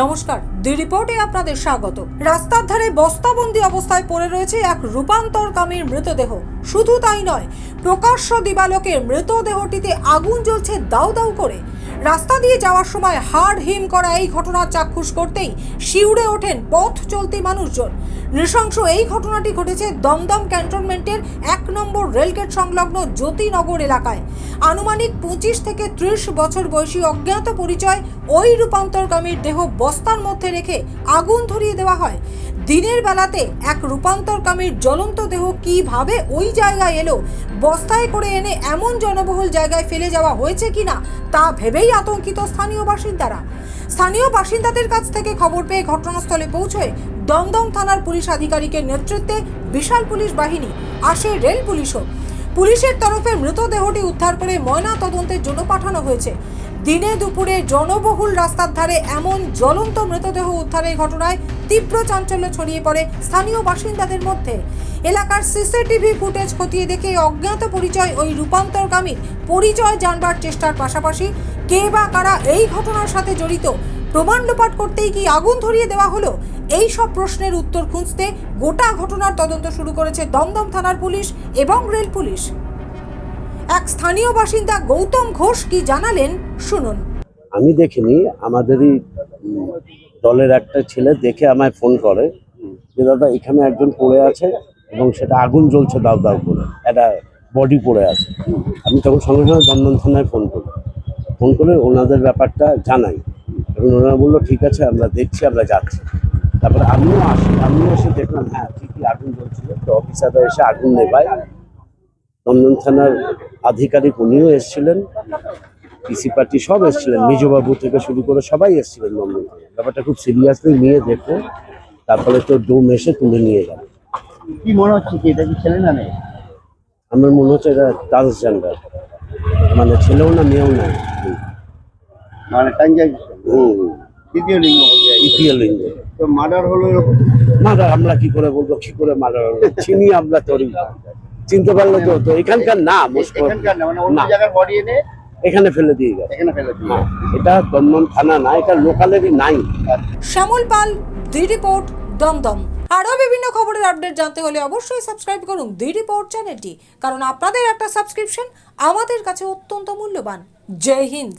নমস্কার দি রিপোর্টে আপনাদের স্বাগত। রাস্তার ধারে বস্তাবন্দি অবস্থায় পড়ে রয়েছে এক রূপান্তরকামীর মৃতদেহ। শুধু তাই নয়, প্রকাশ্য দিবালোকের মৃতদেহটিতে আগুন জ্বলছে দাউ দাউ করে। রাস্তা দিয়ে যাওয়ার সময় হাড় হিম করা এই ঘটনা চাক্ষুষ করতেই শিউরে ওঠেন পথ চলতি মানুষজন। নৃশংস এই ঘটনাটি ঘটেছে দমদম ক্যান্টনমেন্টের এক নম্বর রেলগেট সংলগ্ন জ্যোতিনগর এলাকায়। আনুমানিক পঁচিশ থেকে ত্রিশ বছর বয়সী অজ্ঞাত পরিচয় ওই রূপান্তরকামীর দেহ বস্তার মধ্যে রেখে আগুন ধরিয়ে দেওয়া হয়। দিনের বেলাতে এক রূপান্তরকামীর জ্বলন্ত দেহ কীভাবে ওই জায়গায় এলো, বস্তায় করে এনে এমন জনবহুল জায়গায় ফেলে যাওয়া হয়েছে কিনা তা ভেবেই আতঙ্কিত স্থানীয় বাসিন্দারা। স্থানীয় বাসিন্দাদের কাছ থেকে খবর পেয়ে ঘটনাস্থলে পৌঁছয় দমদম থানার পুলিশ আধিকারিকের নেতৃত্বে বিশাল পুলিশ বাহিনী, আসে রেল পুলিশও। পুলিশের তরফে মৃতদেহটি উদ্ধার করে ময়না তদন্তের জন্য পাঠানো হয়েছে। দিনে দুপুরে জনবহুল রাস্তার ধারে এমন জ্বলন্ত মৃতদেহ উদ্ধারের ঘটনায় তীব্র চাঞ্চল্য ছড়িয়ে পড়ে স্থানীয় বাসিন্দাদের মধ্যে। এলাকার সিসিটিভি ফুটেজ খতিয়ে দেখে অজ্ঞাত পরিচয় ওই রূপান্তরকামীর পরিচয় জানবার চেষ্টার পাশাপাশি কে বা কারা এই ঘটনার সাথে জড়িত? প্রমাণ লোপাট করতেই কি আগুন ধরিয়ে দেওয়া হলো? এই সব প্রশ্নের উত্তর খুঁজতে গোটা ঘটনার তদন্ত শুরু করেছে দমদম থানার পুলিশ এবং রেল পুলিশ। এক স্থানীয় বাসিন্দা গৌতম ঘোষ কি জানালেন? শুনুন। আমি দেখিনি, আমাদেরই দলের একটা ছেলে দেখে আমায় ফোন করে যে, দাদা, এখানে একজন পড়ে আছে এবং সেটা আগুন জ্বলছে দাও দাও করে, একটা বডি পড়ে আছে। আমি তখন সঙ্গে সঙ্গে দমদম থানায় ফোন করি। ফোন করে ওনাদের ব্যাপারটা জানাই। এবং ওনারা বলল ঠিক আছে আমরা দেখছি আমরা যাচ্ছি। তারপরে আমিও আসি আমিও এসে দেখলাম হ্যাঁ ঠিকই আগুন জ্বলছিল। তো অফিসাররা এসে আগুন নেবায় দমদম থানার আধিকারিক উনিও এসেছিলেন পিসি পার্টি সব এসেছিলেন মেজবাবু থেকে শুরু করে সবাই এসেছিলেন নন্দন ব্যাপারটা খুব সিরিয়াসলি নিয়ে দেখো তারপরে তো ডোম এসে তুলে নিয়ে গেল কি মনে হচ্ছে কি এটা কি ছেলে না মেয়ে? আমার মনে হচ্ছে এটা ট্রান্সজেন্ডার মানে ছেলেও না মেয়েও না। মানে ট্রানজাকশন হুম তৃতীয় লিঙ্গ। ইপিএল লিঙ্গে। তো মার্ডার হলো এরকম? মার্ডার আমরা কি করে বলব কি করে মার্ডার হলো? চিনি আমরা তোরই চিনতে পারলে তো তো এখানকার না মুশকিল এখানকার না মানে অন্য জায়গার বডি এনে এখানে ফেলে দিয়ে গেছে। এখানে ফেলে দিয়ে হ্যাঁ এটা দমদম থানা না এটা লোকালেরই নাই শ্যামল পাল দি রিপোর্ট দমদম। আরও বিভিন্ন খবরের আপডেট জানতে হলে অবশ্যই সাবস্ক্রাইব করুন দি রিপোর্ট চ্যানেলটি কারণ আপনাদের একটা সাবস্ক্রিপশন আমাদের কাছে অত্যন্ত মূল্যবান। জয় হিন্দ।